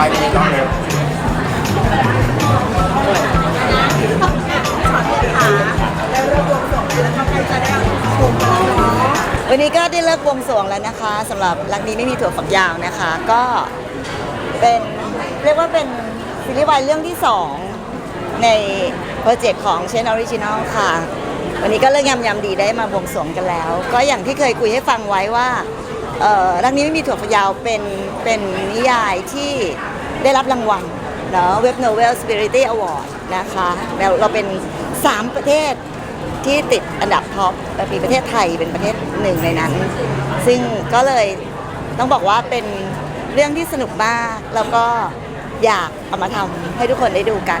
ไปน้องเร็ววันนี้ก็ได้เลิกบวงสรวงแล้วนะคะสำหรับรักนี้ไม่มีถั่วฝักยาวนะคะ ก็เป็นเรียกว่าเป็นซีรีส์วายเรื่องที่ 2 ในโปรเจกต์ของเชนออริจินอลค่ะ วันนี้ก็เลิกยำยำดีได้มาบวงสรวงกันแล้ว ก็อย่างที่เคยคุยให้ฟังไว้ว่าเอ่อรักนี้ไม่มีถั่วฝักยาวเป็นเป็นนิยายที่ ได้รับรางวัลเนาะเว็บโนเวลสปิริตี้อวอร์ดนะคะแล้วเราเป็น 3 ประเทศที่ติดอันดับท็อปแต่มีประเทศไทยเป็นประเทศหนึ่งในนั้น ซึ่งก็เลยต้องบอกว่าเป็นเรื่องที่สนุกมาก แล้วก็อยากเอามาทำให้ทุกคนได้ดูกัน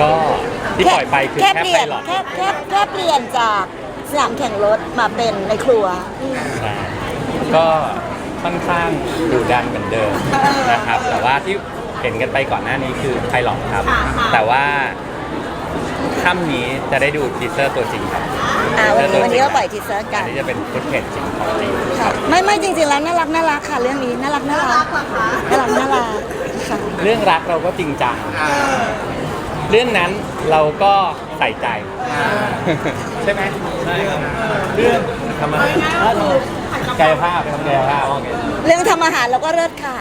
ก็ที่ปล่อยไปคือแค่เปลี่ไพยนลอตแค่แค่แค่เปลี่ยนจาก สนามแข่งรถมาเป็นในครัว ใช่ก็ค่อนข้างดูดันเหมือนเดิมนะครับ แต่ว่าที่เห็นกันไปก่อนหน้านี้คือไพลอตครับแต่ว่าค่ำนี้จะได้ดูทีเซอร์ตัวจริงครับอ่าวันนี้วันนี้เราปล่อยทีเซอร์กัอันน นี้จะเป็นฟุตเทจจริงของจริงค่ะ ไม่ไม่จริงๆแล้วน่ารักน่ารักค่ะเรื่องนี้น่ารักน่ารักน่ารักน่ารักค่ะ เรื่องรักเราก็จริงจัง เรื่องนั้นเราก็ใส่ใจ ใช่ไหมใช่ครับเรื่องทำอะไรกายภาพทำกายภาพเรื่องทำอาหารเราก็เลิศค่ะ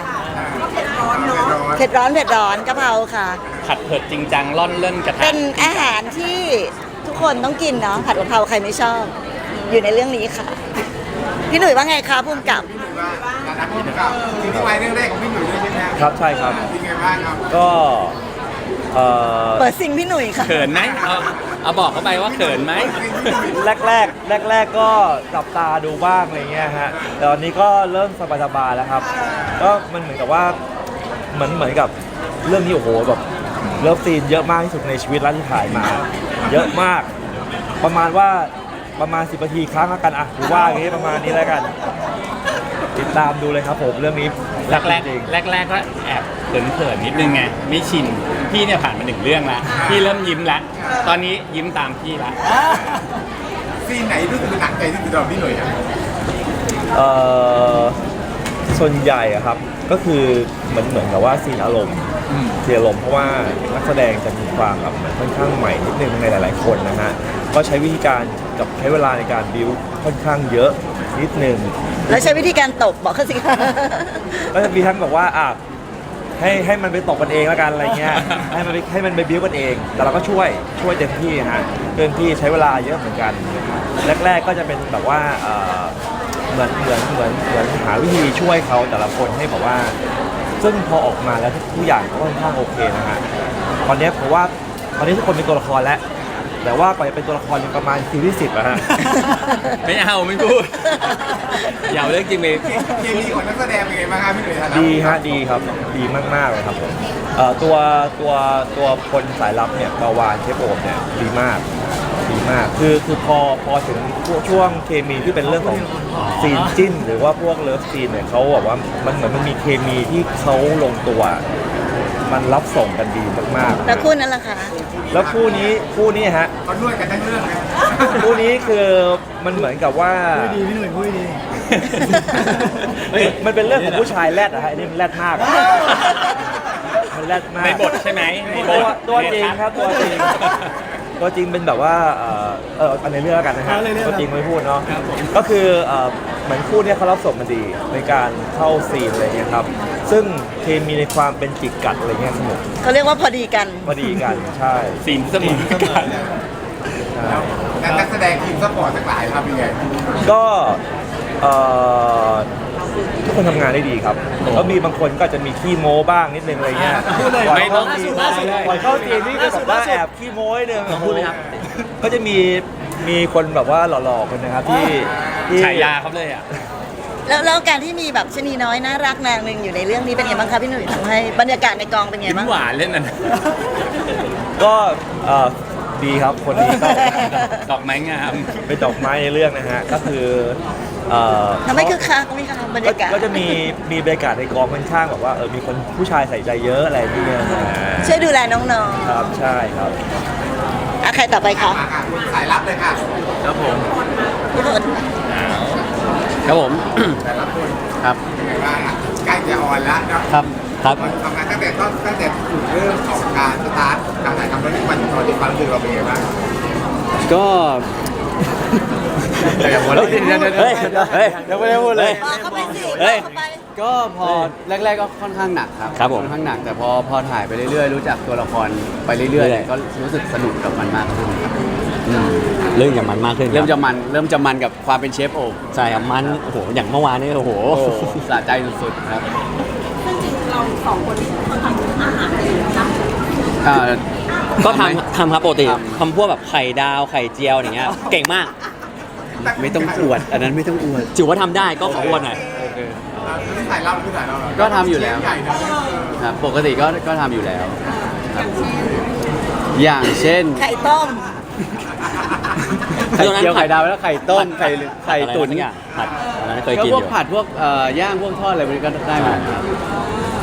เผ็ดร้อนเผ็ดร้อนกะเพราค่ะ ผัดเผ็ดจริงจังร่อนเล่นกระทะเป็นอาหารที่ทุกคนต้องกินเนาะผัดกะเพราใครไม่ชอบ อยู่ในเรื่องนี้ค่ะ พี่หนุ่ยว่าไงคะพุ่มกับว่าการรักพี่กับซีรีส์วายเรื่องแรกของพี่หนุ่ยด้วยใช่ไหมครับใช่ครับเป็นไงบ้างครับก็ เอ่อเปิดซิงพี่หนุ่ยค่ะ เขินไหมเอาเอาบอกเข้าไปว่าเขินไหม แรกแรกแรกแรกๆก็จับตาดูบ้างอะไรเงี้ยฮะแต่ตอนนี้ก็เริ่มสบายๆแล้วครับ ก็มันเหมือนกับว่าเหมือนเหมือนกับเรื่องนี้โอ้โหแบบเลิฟซีนเยอะมากที่สุดในชีวิตแล้วที่ถ่ายมา เยอะมาก ประมาณว่าประมาณ10นาทีครั้งละกันอะหรือว่าอย่างงี้ประมาณนี้แล้วกัน ติดตามดูเลยครับผมเรื่องนี้ แรกแรกจริง แรกแรกๆก็แอบเขินเขินๆนิดนึงไงไม่ชินพี่เนี่ยผ่านมาหนึ่งเรื่องแล้วพี่เริ่มยิ้มแล้วตอนนี้ยิ้มตามพี่ละซีนไหนรู้สึกหนักใจที่สุดสำหรับพี่หนุ่ยอะเอ่อส่วนใหญ่อะครับก็คือเหมือนเหมือนกับว่าซีนอารมณ์ซีนอารมณ์เพราะว่านักแสดงจะมีความแบบเหมือนค่อนข้างใหม่นิดนึงในหลาย ๆ คนนะฮะก็ใช้วิธีการกับใช้เวลาในการบิวค่อนข้างเยอะนิดนึง แล้วใช้วิธีการตบบอกเขาสิคะ ก็จะมีทั้งบอกว่าอะให้ให้มันไปตกกันเองแล้วกันอะไรเงี้ย ให้มันไปให้มันไปบิวกันเอง แต่เราก็ช่วยช่วยเต็มที่ฮะเต็มที่ใช้เวลาเยอะเหมือนกัน แรก ๆก็จะเป็นแบบว่าเอ่อเหมือนเหมือนเหมือนเหมือนหาวิธีช่วยเขาแต่ละคนให้แบบว่า ซึ่งพอออกมาแล้วทุกอย่างก็ค่อนข้างโอเคนะฮะตอนเนี้ยผมว่าตอนนี้ทุกคนเป็นตัวละครแล้ว แต่ว่ากว่าจะเป็นตัวละครยังประมาณซีรีส์สิบอะฮะ ไม่เอาไม่พูด อย่าเอาเรื่องจริงไป เคมีของนักแสดงเป็นไงบ้างครับพี่หนุ่ยฐานะดีฮะดีครับดีมากๆเลยครับผมเอ่อตัวตัวตัวคนสายลับเนี่ยปาวานเชฟโอมเนี่ยดีมากดีมากคือคือพอพอถึงช่วงเคมีที่เป็นเรื่องของซีนจิ้น หรือว่าพวกเลิฟซีนเนี่ยเขาบอกว่ามันเหมือนมันมีเคมีที่เขาลงตัว มันรับส่งกันดีมากแล้วคู่นั้นล่ะคะๆ แล้วคู่นี้คู่นี้ฮะเขานวดกันทั้งเรื่องนะคู่นี้คือมันเหมือนกับว่าดีพี่หนุ่ยพูดดีมันเป็นเรื่องของผู้ชายแรดอะฮะอันนี้มันแรดมาก มันแรดมากในบทใช่ไหมในบตัวทตัวจริงครับตัวจริง ตัวจริงเป็นแบบว่าเอ่อเอออันในเรื่องแล้วกันนะฮะตัวจริงไม่พูดเนาะก็คือเอ่อเหมือนคู่เนี้ยเขารับส่งมาดีในการเข้าซีนอะไรเงี้ยครับ ซึ่งเคมีในความเป็นจิกกัดอะไรเงี้ยสนุกเขาเรียกว่าพอดีกัน พอดีกันใช่สินเสมอกันใช่แล้วนักแสดงทีมสปอร์ตทั้งหลายครับเป็นไงก็เอ่อทุกคนทำงานได้ดีครับก็มีบางคนก็อาจจะมีขี้โม้บ้างนิดนึงอะไรเงี้ยก่นไม่ต้องเข้าซีนล่าสุดเลยก่อนเข้าซีนนี่ก็แบบว่าแอบขี้โม้นิดนึงก็จะมีมีคนแบบว่าหล่อๆคนนะครับที่ที่ ฉายาเขาเลยอะ แล้วแล้วการที่มีแบบชะนีน้อยน่ารักนางหนึ่งอยู่ในเรื่องนี้เป็นไงบ้างคะพี่หนุ่ยทำให้บรรยากาศในกองเป็นไงยิ้มบ้างหวานเล่นนั่นก็เอ่อดีครับคนนี้ก็ ดอกไม้งาม เป็นดอกไม้ในเรื่องนะฮะ ก็คือเอ่อทำให้คึกคักไหมคะบรรก็ยากาศก็จะมีมีบรรยากาศในกองค่อนข้างแบบว่าเออมีคนผู้ชายใส่ใจเยอะอะไรนี่เนี่ยช่วยดูแลน้องครับใช่ครับๆอะใครต่อไปคะอะอะสายลับเลยค่ะครับผม พี่ฝน ครับผมสายลับคนครับยังไงบ้างอะใกล้จะออนแล้วเนาะครับ ครับทำงานตั้งแต่ต้นตั้งแต่จุดเริ่มของการสตาร์ทการถ่ายทำเรื่องนี้มาถึงตอนนี้ความรู้สึกเราเป็นยังไงบ้างก็เฮ้ยเฮ้ยเฮ้ยยังไม่ได้พูดเลย บอกเข้าไปสิเฮ้ยบอกเข้าไป ก็พอแรก ๆก็ค่อนข้างหนักครับครับผมค่อนข้างหนักแต่พอพอถ่ายไปเรื่อยๆ รู้จักตัวละครไปเรื่อยๆเนี่ยก็รู้สึกสนุกกับมันมากขึ้นครับ อืมเรื่องอย่างมันมากขึ้นเริ่มจะมันเริ่มจะมันกับความเป็นเชฟโอบใช่ครับมันโอ้โหอย่างเมื่อวานนี่โอ้โห โอ้สะใจสุดๆครับอ่า ก็ทำไหมทำทำครับปกติทำ ทำพวกแบบไข่ดาวไข่เจียวอย่างเงี้ยเก่งมากไม่ต้องอวด อันนั้นไม่ต้องอวด ถือว่าทำได้ก็ขออวดหน่อยโอเคอ่าที่สายลับหรือสายลับก็ทำอยู่แล้วใหญ่นะครับปกติก็ก็ทำอยู่แล้วครับอย่างเช่น ไข่ต้ม ไข่เจียวไข่ดาวแล้วไข่ต้มไข่ไข่ตุ๋นอะไรสักอย่างผัดอันนั้นเคยก็กินพอวกยู่ผัดพวกเอ่อย่างพวกทอดอะไรพวกนี้ก็ได้หมดครับ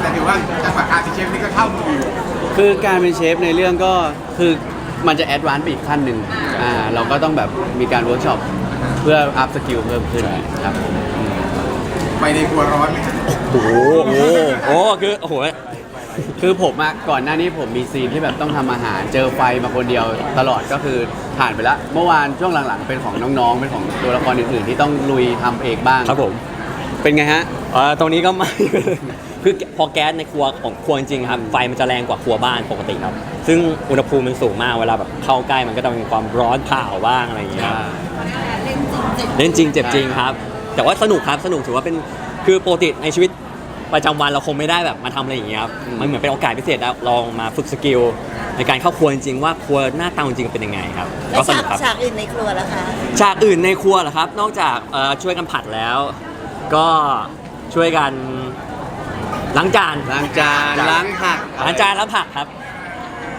แต่ถือว่าจังหวะการเป็นเชฟนี่ก็เข้ามืออยู่คือการเป็นเชฟในเรื่องก็คือมันจะแอดวานซ์ไปอีกขั้นหนึ่งอ่าเราก็ต้องแบบมีการเวิร์กช็อปเพื่ออัพสกิลเพิ่มขึ้นครับผมอืมไปในครัวร้อนไหมครับโอ้โหโอ้โหโอ้โหคือโอ้โห คือผมอะก่อนหน้านี้ผมมีซีนที่แบบต้องทำอาหาร เจอไฟมาคนเดียวตลอดก็คือผ่านไปแล้ว เมื่อวานช่วงหลังๆ เป็นของน้องๆ เป็นของตัวละครอื่นๆที่ต้องลุยทำเองบ้างครับผมเป็นไงฮะ เอ่อตรงนี้ก็ไม่ คือพอแก๊สในครัวของครัวจริงๆครับไฟมันจะแรงกว่าครัวบ้านปกติครับ ซึ่งอุณหภูมิมันสูงมากเวลาแบบเข้าใกล้มันก็จะมีความร้อนเผาบ้างอะไรอย่างเงี้ยครับเล่นจริงเจ็บจริงครับ แต่ว่าสนุกครับสนุกถือว่าเป็นคือปกติในชีวิต ประจำวันเราคงไม่ได้แบบมาทำอะไรอย่างเงี้ยครับมันเหมือนเป็นโอกาสพิเศษแล้วลองมาฝึกสกิลในการเข้าครัวจริงๆว่าครัวหน้าตาจริงๆเป็นยังไงครับแล้ก็วสฉานุกกครับ ฉากอื่นในครัวล่ะคะ ฉากอื่นในครัวเหรอครับ นอกจากเอ่อช่วยกันผัดแล้ว ก็ช่วยกันล้างจานล้างจานล้างผักล้างจานแล้วผักครับ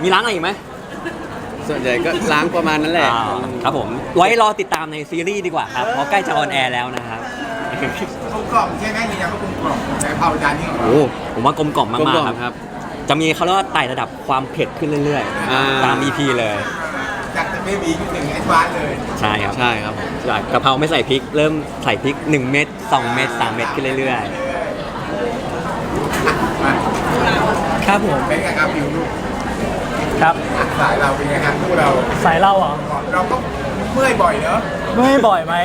มีล้างอะไรอีกไหมส่วนใหญ่ก็ล้างประมาณนั้นแหละ อ่าครับผมไว้รอติดตามในซีรีส์ดีกว่าครับเพราะใกล้จะออนแอร์แล้วนะครับ กลมกล่อมใช่ไหมยืนยันว่ากลมกล่อมในเผาจานนี้ของเราโอ้ผมว่ากลมกล่อมกลมมากกล่อม ๆครับครับ จะมีเขาเรียกว่าไต่ระดับความเผ็ดขึ้นเรื่อยอ่าๆ ตาม EP เลย จากเบบีขึ้นถึงแอดวานซ์เลยใช่ครับใช่ครับจากกะเพราไม่ใส่พริก เริ่มใส่พริก 1 เม็ด2 เม็ด3เม็ดขึ้นเรื่อยมาครับผมเป็นไงครับผิวลูกครับ สายเราเป็นไงครับคู่เราสายเล่าเหรอเราก็ เมื่อยบ่อยเนอะเมื่อยบ่อยไหม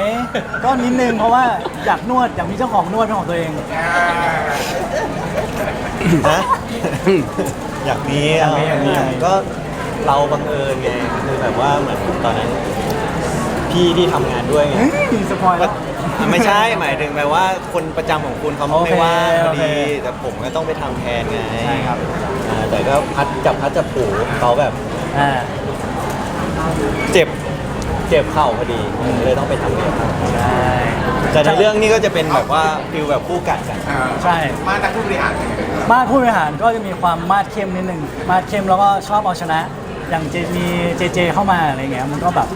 ก็นิดนึงเพราะว่าอยากนวดอยากมีเจ้าของนวดเป็นของตัวเอง อ่าฮะอยากมีอยากมีอยากมีก็เราบังเอิญไงคือแบบว่าเหมือนตอนนั้น พี่ที่ทำงานด้วยไงเฮ้ยสปอยล์ก็แล้ว อะไม่ใช่หมายถึงแบบว่าคนประจำของคุณเขาโอเคไม่ว่างพอโอเค ดีแต่ผมก็ต้องไปทำแทนไงใช่ครับอ่าแต่ก็พัดจับพัดจับผูเขาแบบอ่าเจ็บ เจ็บเข่าพอดีเลยต้องไปทำเองใช่ แต่ในเรื่องนี้ก็จะเป็นแบบว่าฟิลแบบคู่กัดกัน อ่าใช่ มาจากผู้บริหารเป็นไงบ้างมาดผู้บริหารก็จะมีความมาดเข้มนิดนึง มาดเข้มแล้วก็ชอบเอาชนะ อย่างเจมีเจเจเข้ามาอะไรเงี้ย มันก็แบบ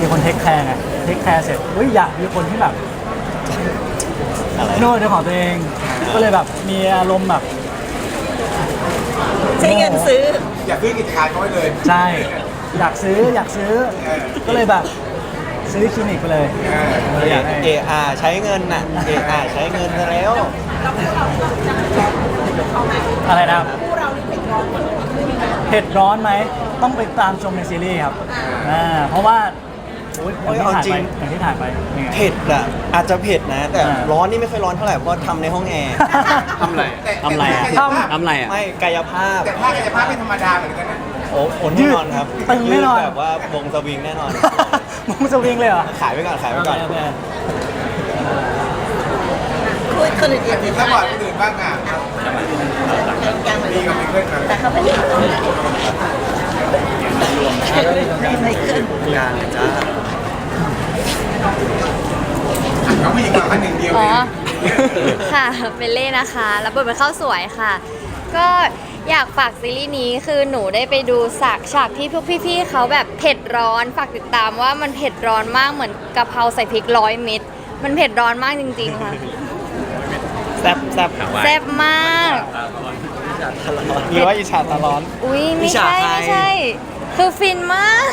มีคนเทคแคร์ไง เทคแคร์เสร็จเฮ้ยอยากมีคนที่แบบอะไรนวดเป็นของตัวเอง ก็เลยแบบมีอารมณ์แบบ ใช้เงินซื้อ อย่าซื้อกิจการเขาไว้เลย ใช่ อยากซื้ออยากซื้อ ก็เลยแบบซื้อคลินิกไปเลยเอออยากเออาใช้เงินน่ะเออาใช้เงินซะแล้วอะไรนะครับเผ็ดร้อนไหม ต้องไปตามชมในซีรีส์ครับอ่าเพราะว่าโอ้ยอย่างที่ถ่ายไปอย่างที่ถ่ายไปยังไง เผ็ดอะอาจจะเผ็ดนะ แต่อ่า ร้อนนี่ไม่ค่อยร้อนเท่าไหร่เพราะทำในห้องแอร์ทำอะไรแต่ทำอะไรอะแต่ภาพทำอะไรอะ ไม่กายภาพแต่ภาพกายภาพไม่ธรรมดาเหมือนกันนะ โอ้โหแน่นอนครับตึงแน่นอน ยืแบบว่าวงสวิงแน่นอน มึงสวิงเลยเหรอ ขายไปก่อนขายไปก่อนโอเคพูดคนอื่นแต่ๆถึดีงมาถ้ากก่อนคนอื่นบ้างอะยังเหมือนดีเดิกับมมีเพื่อนกันแต่เขาไม่ได้ไม่ขึ้นงานจ้าเขาไม่ยิงกับคันหนึ่งเดียวอ๋เออง ค่ะ เบลเล่นะคะ รับบทเป็นข้าวสวยค่ะ ก็ อยากฝากซีรีส์นี้คือหนูได้ไปดูฉากฉากที่พวกพี่ๆเขาแบบเผ็ดร้อนฝากติดตามว่ามันเผ็ดร้อนมากเหมือนกะเพราใส่พริกร้อยเม็ดมันเผ็ดร้อนมากจริงๆค่ะแซ่บแซ่บแซ่บมากมีว่าอิจฉาตาร้อน อุ้ยไม่วิชาใช่ใครไม่ใช่ คือฟินมาก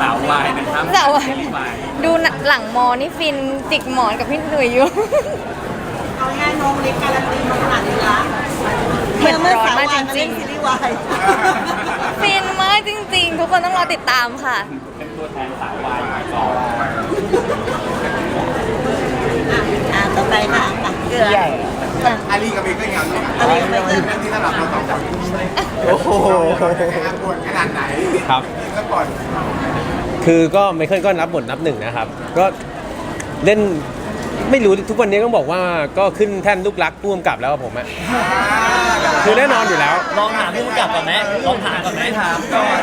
สาววายนะครับสาววายซีรีส์วายดูหลังมอนี่ฟินจิกหมอนกับพี่หนุ่ยอยู่เมื่อเมื่อสาวร้อนมากวา ยจริงๆมาเล่นซีรีส์วายฟินมากจริง ๆ ทุกคนต้องรอติดตามค่ะ เป็นตัวแทนสาววายมาก่อนอะต่อไปค่ะอะเกลืออะอาลีกับเบเกอร์ยังไงอาลีกับเบเกอร์เรื่องที่สำหรับเราสองคนโอ้โหปวดขนาดไหนครับแล้วก่อนคือก็ไมเคิลก็รับบทนับหนึ่งนะครับ ก็เล่น ไม่รู้ทุกวันนี้ต้องบอกว่าก็ขึ้นแท่นลูกรักพ่วงกับแล้วอะผมอะคือแน่นอนอยู่แล้ว ลองถามผู้กำกับก่อนไหมลองถามก่อนไหมถาม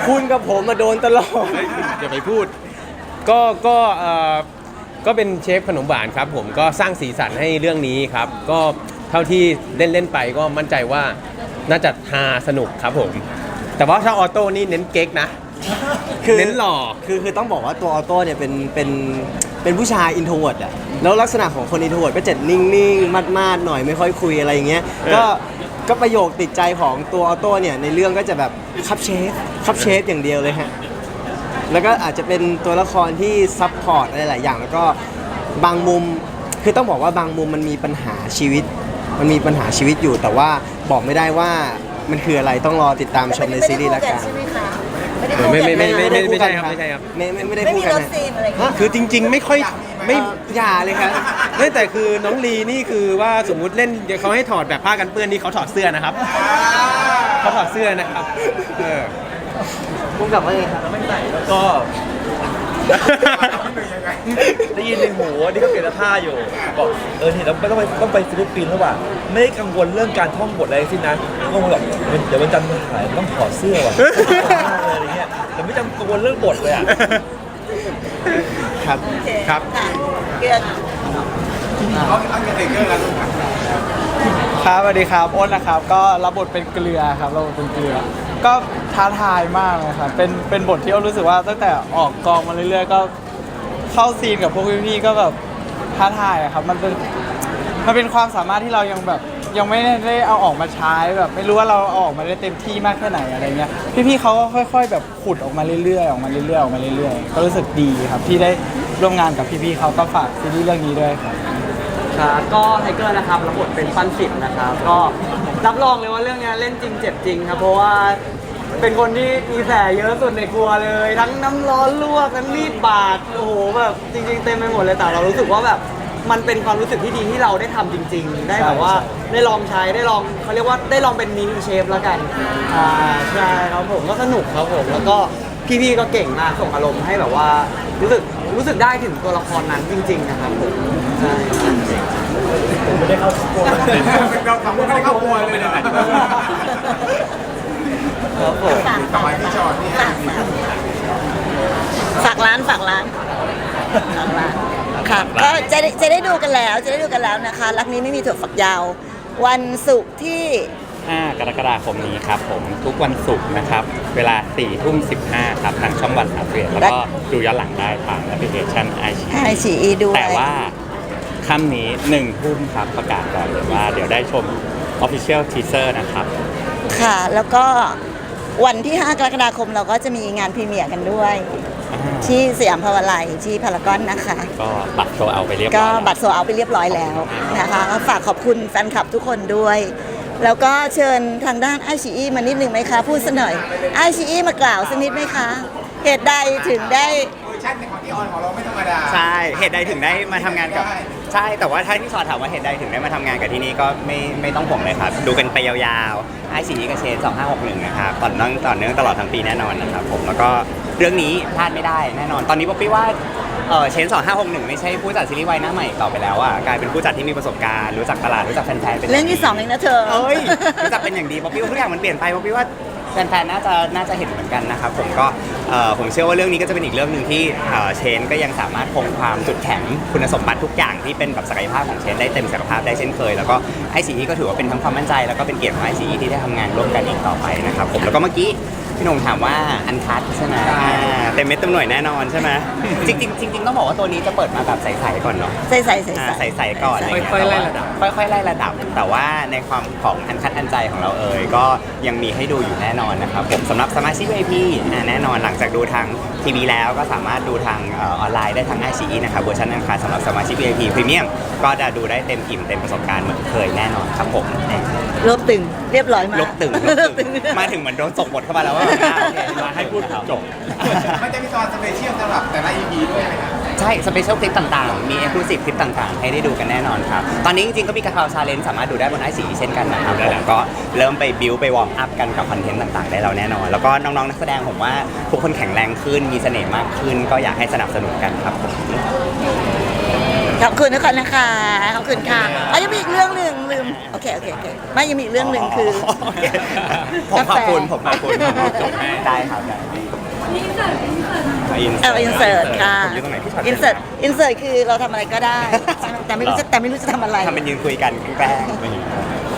คุณกับผมมาโดนตลอด อย่าไปพูด ก็ก็เอ่อก็เป็นเชฟขนมหวานครับ ผมก็สร้างสีสันให้เรื่องนี้ครับ ก็เท่าที่เล่นเล่นๆไปก็มั่นใจว่าน่าจะฮาสนุกครับผม แต่ว่าถ้าออโต้นี่เน้นเก๊กนะคือเน้นหล่อ คือคือต้องบอกว่าตัวออโต้เนี่ยเป็นเป็นเป็นผู้ชายอินโทรเวิร์ดอะ แล้วลักษณะของคนอินโทรเวิร์ดก็จะนิ่งๆ มาดๆ หน่อยไม่ค่อยคุยอะไรอย่างเงี้ยก็ก็ประโยคติดใจของตัวออโต้เนี่ยในเรื่องก็จะแบบคับเชฟคับเชฟอย่างเดียวเลยฮะแล้วก็อาจจะเป็นตัวละครที่ซับพอร์ตอะไรหลายอย่างแล้วก็บางมุมคือต้องบอกว่าบางมุมมันมีปัญหาชีวิต มันมีปัญหาชีวิตอยู่แต่ว่าบอกไม่ได้ว่ามันคืออะไรต้องรอติดตามชมในซีรีส์แล้วกัน ใช่ไหมคะ ไม่ได้เออคู่ไม่กันไม่ไม่ไม่ด้ไม่ใช่ครับไม่ใช่ครับ ไม่ไม่ไม่ได้ไม่พูดมีกันรถนะซีนอะไรอย่างเงี้ยคือจริง ๆ ไม่ค่อยไม่เอ่ออย่าเลยครับ ไม่แต่คือน้องลีนี่คือว่าสมมุติเล่นเดี๋ยวเขาให้ถอดแบบผ้ากันเปื้อนนี่เขาถอดเสื้อนะครับเขาถอดเสื้อนะครับเออ พุ่งกลับว่าไงครับ ก็ ได้ยินในหูนี่ก็เปลี่ยนท่าอยู่บอกเออเนี่ยเราไม่ต้องไปต้องไปฟิลิปปินส์แล้วว่ะไม่ได้กังวลเรื่องการท่องบทอะไรทั้งสิ้นนะก็แบบเดี๋ยววันจันทร์มันถ่ายต้องถอดเสื้อว่ะอะไรเงี้ยแต่ไม่จำกังวลเรื่องบทเลยอะครับโอเคครับะเกลือเขาเขาจะเบเกอร์แล้วลูกอะครับสวัสดีครับอ้นนะครับ ก็รับบทเป็นเกลือครับรับบทเป็นเกลือ ก็ท้าทายมากเลยครับเป็นเป็นบทที่อ้นรู้สึกว่าตั้งแต่ออกกองมาเรื่อยๆ ก็เข้าซีนกับพวกพี่ๆก็แบบท้าทายอะครับมันเป็นมันเป็นความสามารถที่เรายังแบบยังไม่ได้เอาออกมาใช้แบบไม่รู้ว่าเราเอาออกมาได้เต็มที่มากแค่ไหนอะไรเงี้ยพี่ๆเขาก็ค่อย ๆ แบบขุดออกมาเรื่อยๆออกมาเรื่อยๆออกมาเรื่อยๆก็รู้สึกดีครับที่ได้ร่วมงานกับพี่ๆเขาก็ฝากซีรีส์เรื่องนี้ด้วยครับ ครับก็ไทเกอร์นะครับรับบทเป็นปั้นสิบนะครับ ก็รับรองเลยว่าเรื่องนี้เล่นจริงเจ็บจริงครับ เพราะว่าเป็นคนที่มีแผลเยอะสุดในครัวเลย ทั้งน้ำร้อนลวกทั้งมีดบาดโอ้โหแบบจริง ๆ เต็มไปหมดเลยแต่เรารู้สึกว่าแบบมันเป็นความรู้สึกที่ดีที่เราได้ทำจริง ๆ ได้แบบว่าได้ลองใช้ได้ลองเขาเรียกว่าได้ลองเป็นมินิเชฟแล้วกันอ่าใช่ครับผมก็สนุกครับผมแล้วก็พี่ๆก็เก่งมากส่งอารมณ์ให้แบบว่ารู้สึก รู้สึกได้ถึงตัวละครนั้นจริงๆนะครับผมใช่เราสองคนไม่ได้เข้าครัวเลยนะครับครับผมฝากสมัยที่จอดนี่ฝากฝากร้านฝากร้านฝากร้านครับก็จะได้จะได้ดูกันแล้ว จะได้ดูกันแล้วนะคะ รักนี้ไม่มีถั่วฝักยาว วันศุกร์ที่ 5 กรกฎาคมนี้ครับผมทุกวันศุกร์นะครับ เวลา4ทุ่ม15ครับทางช่องวันสามเแล้วก็ดูย้อนหลังได้ทางแอปพลิเคชันไอชีไอฉีอีด้วยแต่ว่าค่ำนี้1ทุ่มครับประกาศก่อนเลยว่าเดี๋ยวได้ชม Official Teaser นะครับ ค่ะ แล้วก็วันที่ 5 กรกฎาคมเราก็จะมีงานพรีเมียร์กันด้วย ที่สยามพาวาไลน์ที่พารากอนนะคะ ก็บัตรโซเอาไปเรียบร้ก็อยแล้วบัตรโซเอาไปเรียบร้อยแล้วนะคะก็ฝากขอบคุณแฟนคลับทุกคนด้วย แล้วก็เชิญทางด้านไอชีอีมานิดหนึ่งไหมคะพูดสักหน่อยไอชีอีมากล่าวสักนิดไหมคะ เหตุใดถึงได้เวอร์ชันของที่ออนของเราไม่ธรรมดา ใช่เหตุใดถึงได้มาทำงานกับ ใช่แต่ว่าถ้าที่ชอถามว่าเหตุใดถึงได้มาทำงานกับที่นี่ก็ไม่ไม่ต้องห่วงเลยครับ ดูกันไปยาวๆไอซีกับเชน2561นะครับต่อเนื่องต่อเนื่องตลอดทั้งปีแน่นอนนะครับผมแล้วก็เรื่องนี้พลาดไม่ได้แน่นอน ตอนนี้ป๊อปปี้ว่า เออเชน2561ไม่ใช่ผู้จัดซีรีส์วายหน้าใหม่อีกต่อไปแล้วอะกลายเป็นผู้จัดที่มีประสบการณ์รู้จักตลาดรู้จักแฟนๆเป็นเรื่องที่สองเองนะเธอเอ้ยรู้จักเป็นอย่างดีป๊อปปี้ว่าทุกอย่างมันเปลี่ยนไปป๊อปปี้ว่าแฟนๆน่าจะน่าจะเห็นเหมือนกันนะครับผมก็เอ่อผมเชื่อว่าเรื่องนี้ก็จะเป็นอีกเรื่องหนึ่งที่เอ่อเชนก็ยังสามารถคงความจุดแข็งคุณสมบัติทุกอย่างที่เป็นแบบศักยภาพของเชนได้เต็มศักยภาพได้เช่นเคย แล้วก็ไอซีก็ถือว่าเป็นทั้งความมั่นใจแล้วก็เป็นเกียรติของไอซีที่ได้ทำงานร่วมกันอีกต่อไปนะครับผมแล้วก็เมื่อกี้ พี่หนุ่มถามว่าอันคัดใช่ไหมอ่าเต็มเม็ดเต็มหน่วยแน่นอนใช่ไหมจริงๆจริงๆต้องบอกว่าตัวนี้จะเปิดมาแบบใสๆก่อนเนาะ ใส่ใส่ใส่อ่าใส่ ใสๆก่อนอะไรเงี้ยค่อยๆไล่ระดับ ค่อยๆไล่ระดับ แต่ว่าในความของอันคัดอันใจของเราเอ่ยก็ยังมีให้ดูอยู่แน่นอนนะครับผมสำหรับสมาชิก VIP อ่าแน่นอนหลังจากดูทางทีวีแล้วก็สามารถดูทางเออออนไลน์ได้ทางไอชีนะครับเวอร์ชันอันคัดสำหรับสมาชิก VIP พรีเมียมก็จะดูได้เต็มอิ่มเต็มประสบการณ์เหมือนเคยแน่นอนครับผมรวบตึงเรียบร้อยมากลบตึงลบตึงมาถึงเหมือนโดนส่งบทเข้ามาแล้วว่าอ่าโอเคมาให้พูดจบ มันจะมีตอนสเปเชียลสำหรับแต่ละ EP ด้วยนะครับใช่สเปเชียลคลิปต่างๆ มีเอ็กซ์คลูซีฟคลิปต่างๆ ให้ได้ดูกันแน่นอนครับ ตอนนี้จริงๆ ก็มีกระเพราชาเลนจ์สามารถดูได้บนไอซีเช่นกันนะครับผมก็เริ่มไปบิวไปวอร์มอัพกันกับคอนเทนต์ต่างๆ ได้แล้วแน่นอน แล้วก็น้องๆ นักแสดงผมว่าทุกคนแข็งแรงขึ้น มีเสน่ห์มากขึ้น ก็อยากให้สนับสนุนกันครับผม ขอบคุณทุกคนนะคะ ขอบคุณค่ะอ๋อยังมีอีกเรื่องหนึ่งลืม โอเคโอเคโอเคไม่ยังมีอีกเรื่องหนึ่งคือโอเคผมขอบคุณผมขอบคุณจบให้ได้ครับได้เอออินเสิร์ตค่ะผมอยู่ตรงไหนพี่ช็อตอินเสิร์ตอินเสิร์ตคือเราทำอะไรก็ได้ใช่ไหมแต่ไม่รู้จะแต่ไม่รู้จะทำอะไร ทำเป็นยืนคุยกันแกล้งๆ